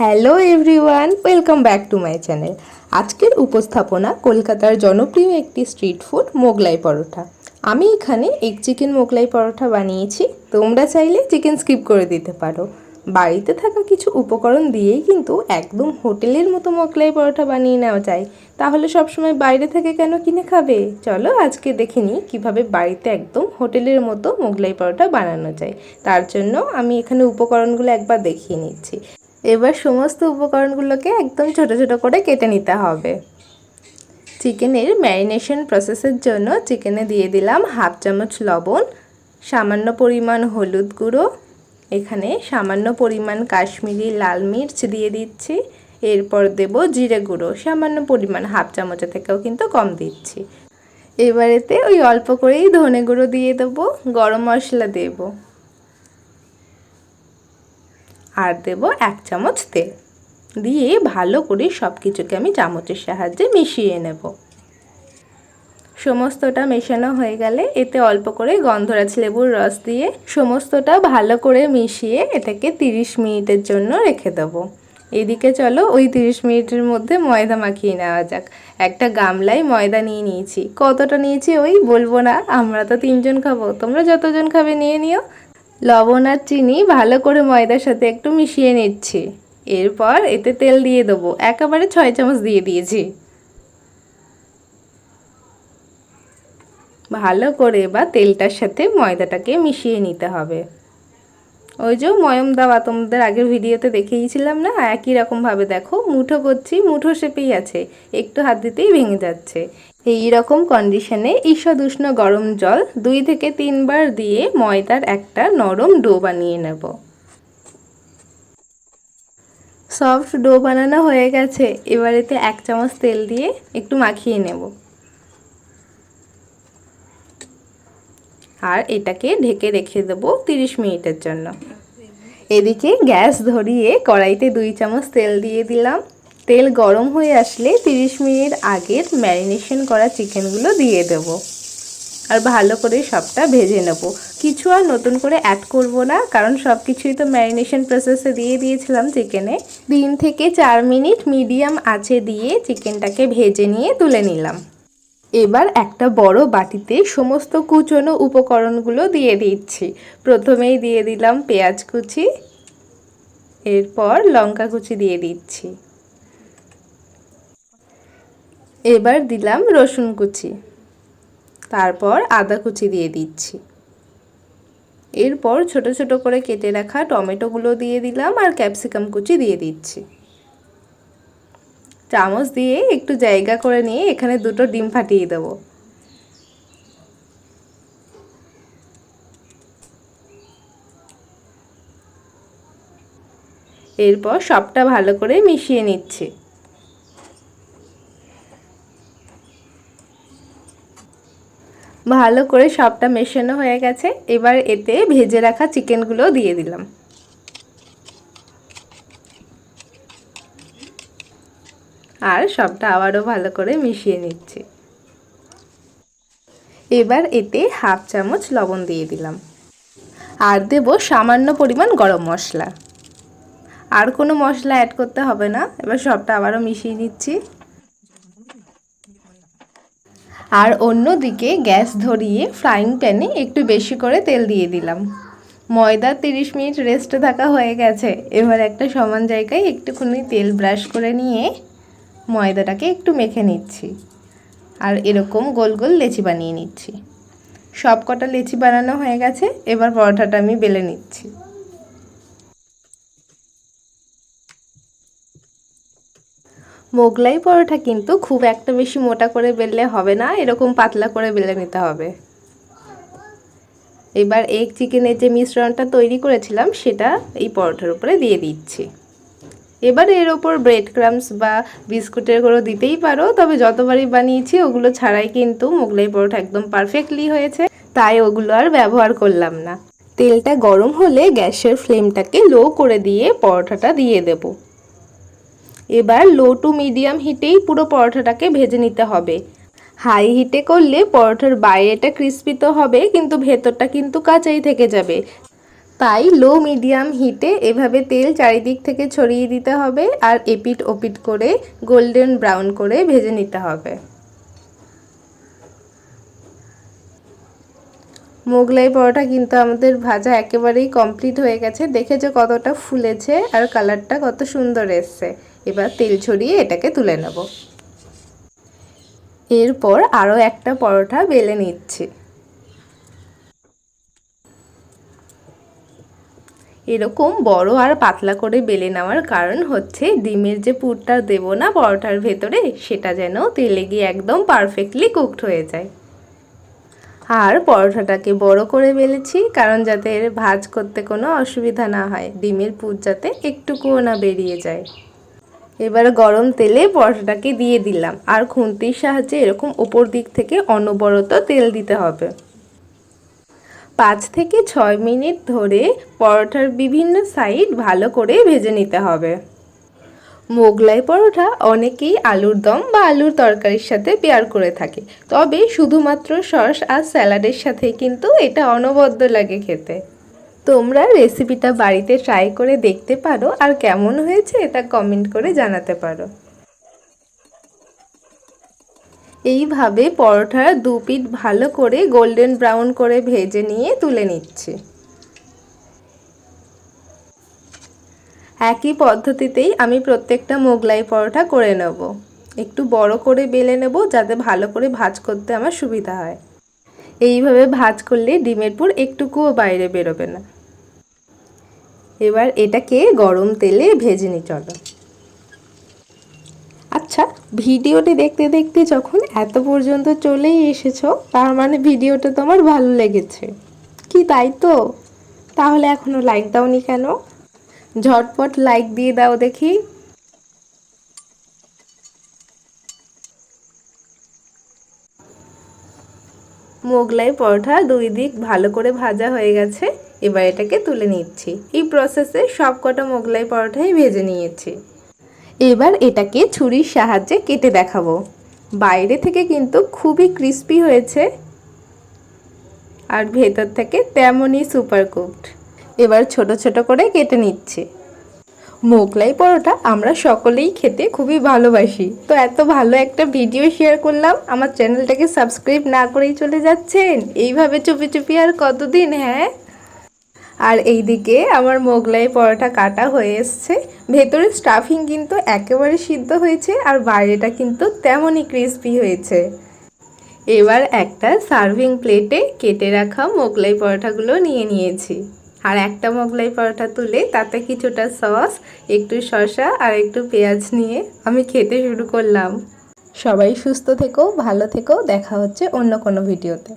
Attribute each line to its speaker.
Speaker 1: Hello everyone welcome back to my channel আজকের উপস্থাপনা কলকাতার জনপ্রিয় একটি স্ট্রিট ফুড মোগলাই পরোটা। আমি এখানে এক চিকেন মোগলাই পরোটা বানিয়েছি। তোমরা চাইলে চিকেন স্কিপ করে দিতে পারো। বাড়িতে থাকা কিছু উপকরণ দিয়েই কিন্তু একদম হোটেলের মতো মোগলাই পরোটা বানিয়ে নেওয়া যায়। তাহলে সবসময় বাইরে থেকে কেন কিনে খাবে? চলো আজকে দেখে নিই কীভাবে বাড়িতে একদম হোটেলের মতো মোগলাই পরোটা বানানো যায়। তার জন্য আমি এখানে উপকরণগুলো একবার দেখিয়ে নিচ্ছি। এবার সমস্ত উপকরণগুলোকে একদম ছোট ছোট করে কেটে নিতে হবে। চিকেনের ম্যারিনেশন প্রসেসের জন্য চিকেনে দিয়ে দিলাম হাফ চামচ লবণ, সামান্য পরিমাণ হলুদ গুঁড়ো, এখানে সামান্য পরিমাণ কাশ্মীরি লাল মির্চ দিয়ে দিচ্ছি, এরপর দেব জিরে গুঁড়ো, সামান্য পরিমাণ হাফ চামচের থেকেও কিন্তু কম দিচ্ছি। এবারেতে ওই অল্প করেই ধনে গুঁড়ো দিয়ে দেবো, গরম মশলা দেবো। আর দেব এক চামচ তেল। দিয়ে ভালো করে সব কিছুকে আমি চামচের সাহায্যে মিশিয়ে নেব। সমস্তটা মেশানো হয়ে গেলে এতে অল্প করে গন্ধরাজ লেবুর রস দিয়ে সমস্তটা ভালো করে মিশিয়ে এটাকে তিরিশ মিনিটের জন্য রেখে দেবো। এদিকে চলো ওই তিরিশ মিনিটের মধ্যে ময়দা মাখিয়ে নেওয়া যাক। একটা গামলায় ময়দা নিয়ে নিয়েছি। কতটা নিয়েছি ওই বলব না। আমরা তো তিনজন খাব। তোমরা যতজন খাবে নিয়ে নিও। লবণ আর চিনি ভালো করে ময়দার সাথে একটু মিশিয়ে নিচ্ছি। এরপর এতে তেল দিয়ে দেবো। একেবারে ছয় চামচ দিয়ে দিয়েছি। ভালো করে বা তেলটার সাথে ময়দাটাকে মিশিয়ে নিতে হবে। ওই যে ময়ম দাওয়া তোমাদের আগের ভিডিওতে দেখিয়েছিলাম না? একই রকমভাবে দেখো, মুঠো করছি, মুঠো শেপেই আছে, একটু হাত দিতেই ভেঙে যাচ্ছে। এই রকম কন্ডিশনে ঈষদ উষ্ণ গরম জল দুই থেকে তিনবার দিয়ে ময়দার একটা নরম ডো বানিয়ে নেব। সফট ডো বানানো হয়ে গেছে এবার এতে এক চামচ তেল দিয়ে একটু মাখিয়ে নেব। আর এটাকে ঢেকে রেখে দেবো তিরিশ মিনিটের জন্য। এদিকে গ্যাস ধরিয়ে কড়াইতে দুই চামচ তেল দিয়ে দিলাম। তেল গরম হয়ে আসলে তিরিশ মিনিট আগের ম্যারিনেশন করা চিকেনগুলো দিয়ে দেব। আর ভালো করে সবটা ভেজে নেব। কিছু আর নতুন করে অ্যাড করব না, কারণ সব কিছুই তো ম্যারিনেশন প্রসেসে দিয়ে দিয়েছিলাম চিকেনে। তিন থেকে চার মিনিট মিডিয়াম আঁচে দিয়ে চিকেনটাকে ভেজে নিয়ে তুলে নিলাম। এবার একটা বড় বাটিতে সমস্ত কুচনো উপকরণগুলো দিয়ে দিচ্ছি। প্রথমেই দিয়ে দিলাম পেঁয়াজ কুচি, এরপর লঙ্কা কুচি দিয়ে দিচ্ছি। এবার দিলাম রসুন কুচি, তারপর আদা কুচি দিয়ে দিচ্ছি। এরপর ছোট ছোট করে কেটে রাখা টমেটোগুলো দিয়ে দিলাম আর ক্যাপসিকাম কুচি দিয়ে দিচ্ছি। চামচ দিয়ে একটু জায়গা করে নিয়ে এখানে দুটো ডিম ফাটিয়ে দেবো। এরপর সবটা ভালো করে মিশিয়ে নিচ্ছে। ভালো করে সবটা মেশানো হয়ে গেছে, এবার এতে ভেজে রাখা চিকেনগুলো দিয়ে দিলাম। আর সবটা আবারও ভালো করে মিশিয়ে নিচ্ছি। এবার এতে হাফ চামচ লবণ দিয়ে দিলাম। আর দেব সামান্য পরিমাণ গরম মশলা। আর কোনো মশলা অ্যাড করতে হবে না। এবার সবটা আবারও মিশিয়ে নিচ্ছি। আর অন্যদিকে গ্যাস ধরিয়ে ফ্রাইং প্যানে একটু বেশি করে তেল দিয়ে দিলাম। ময়দা তিরিশ মিনিট রেস্টে থাকা হয়ে গেছে। এবার একটা সমান জায়গায় একটুখানি তেল ব্রাশ করে নিয়ে ময়দাটাকে একটু মেখে নিচ্ছি। আর এরকম গোল গোল লেচি বানিয়ে নিচ্ছি। সব কটা লেচি বানানো হয়ে গেছে, এবার পরোটাটা আমি বেলে নিচ্ছি। মোগলাই পরোটা কিন্তু খুব একটা বেশি মোটা করে বেললে হবে না, এরকম পাতলা করে বেলে নিতে হবে। এবার এগ চিকেনের যে মিশ্রণটা তৈরি করেছিলাম, সেটা এই পরোটার উপরে দিয়ে দিচ্ছি। এবার এর ওপর ব্রেড ক্রামস বা বিস্কুটের গুঁড়ো দিতেই পারো, তবে যতবারই বানিয়েছি ওগুলো ছাড়াই কিন্তু মোগলাই পরোটা একদম পারফেক্টলি হয়েছে, তাই ওগুলো আর ব্যবহার করলাম না। তেলটা গরম হলে গ্যাসের ফ্লেমটাকে লো করে দিয়ে পরোটাটা দিয়ে দেব। এবার লো টু মিডিয়াম হিটেই পুরো পরোটাটাকে ভেজে নিতে হবে। হাই হিটে করলে পরোটার বাইরেটা ক্রিস্পি তো হবে, কিন্তু ভেতরটা কিন্তু কাঁচাই থেকে যাবে তাই লো মিডিয়াম হিটে এভাবে তেল চারিদিক থেকে ছড়িয়ে দিতে হবে আর এপিট ওপিট করে গোল্ডেন ব্রাউন করে ভেজে নিতে হবে। মোগলাই পরোটা কিন্তু আমাদের ভাজা একেবারেই কমপ্লিট হয়ে গেছে। দেখেছ কতটা ফুলেছে আর কালারটা কত সুন্দর এসছে। এবার তেল ছড়িয়ে এটাকে তুলে নেব। এরপর আরও একটা পরোটা বেলে নিচ্ছি। এরকম বড় আর পাতলা করে বেলে নেওয়ার কারণ হচ্ছে ডিমের যে পুরটা দেবো না পরোটার ভেতরে, সেটা যেন তেলে গিয়ে একদম পারফেক্টলি কুকড হয়ে যায়। আর পরোটাটাকে বড় করে বেলেছি, কারণ যাতে এর ভাজ করতে কোনো অসুবিধা না হয়, ডিমের পুর যাতে একটুকুও না বেরিয়ে যায়। এবার গরম তেলে পরোটাটাকে দিয়ে দিলাম, আর খুন্তির সাহায্যে এরকম ওপর দিক থেকে অনবরত তেল দিতে হবে। পাঁচ থেকে ছয় মিনিট ধরে পরোটার বিভিন্ন সাইড ভালো করে ভেজে নিতে হবে। মোগলাই পরোটা অনেকেই আলুর দম বা আলুর তরকারির সাথে পেয়ার করে থাকে। তবে শুধুমাত্র সস আর স্যালাডের সাথে কিন্তু এটা অনবদ্য লাগে খেতে। তোমরা রেসিপিটা বাড়িতে ট্রাই করে দেখতে পারো আর কেমন হয়েছে এটা কমেন্ট করে জানাতে পারো। এইভাবে পরোটার দু পিঠ ভালো করে গোল্ডেন ব্রাউন করে ভেজে নিয়ে তুলে নিচ্ছি। একই পদ্ধতিতেই আমি প্রত্যেকটা মোগলাই পরোটা করে নেব। একটু বড় করে বেলে নেব যাতে ভালো করে ভাজ করতে আমার সুবিধা হয়। এইভাবে ভাজ করলে ডিমের পুর একটুকুও বাইরে বেরোবে না। এবার এটাকে গরম তেলে ভেজে নি চলো। আচ্ছা ভিডিওটি দেখতে দেখতে যখন এত পর্যন্ত চলেই এসেছ, তার মানে ভিডিওটা তোমার ভালো লেগেছে। কি তাই তো? তাহলে এখনও লাইক দাওনি কেন? ঝটপট লাইক দিয়ে দাও দেখি। মোগলাই পরোটা দুই দিক ভালো করে ভাজা হয়ে গেছে, এবার এটাকে তুলে নিচ্ছি। এই প্রসেসে সব কটা মোগলাই পরোটাই ভেজে নিয়েছি। এবার এটাকে ছুরির সাহায্যে কেটে দেখাবো। বাইরে থেকে কিন্তু খুবই ক্রিস্পি হয়েছে আর ভেতর থেকে তেমনই সুপার কুকড এবার ছোট ছোট করে কেটে নিচ্ছে। মোগলাই পরোটা আমরা সকলেই খেতে খুবই ভালোবাসি। তো এত ভালো একটা ভিডিও শেয়ার করলাম, আমার চ্যানেলটাকে সাবস্ক্রাইব না করেই চলে যাচ্ছেন। এইভাবে চুপি চুপি আর কতদিন হ্যাঁ? আর এই দিকে আমার মোগলাই পরোটা কাটা হয়ে এসছে। ভেতরের স্টাফিং কিন্তু একেবারে সিদ্ধ হয়েছে আর বাইরেটা কিন্তু তেমনই ক্রিসপি হয়েছে। এবার একটা সার্ভিং প্লেটে কেটে রাখা মোগলাই পরোটাগুলো নিয়ে নিয়েছি। আর একটা মোগলাই পরোটা তুলে তাতে কিছুটা সস একটু শসা আর একটু পেঁয়াজ নিয়ে আমি খেতে শুরু করলাম। সবাই সুস্থ থেকো, ভালো থেকো, দেখা হচ্ছে অন্য কোনো ভিডিওতে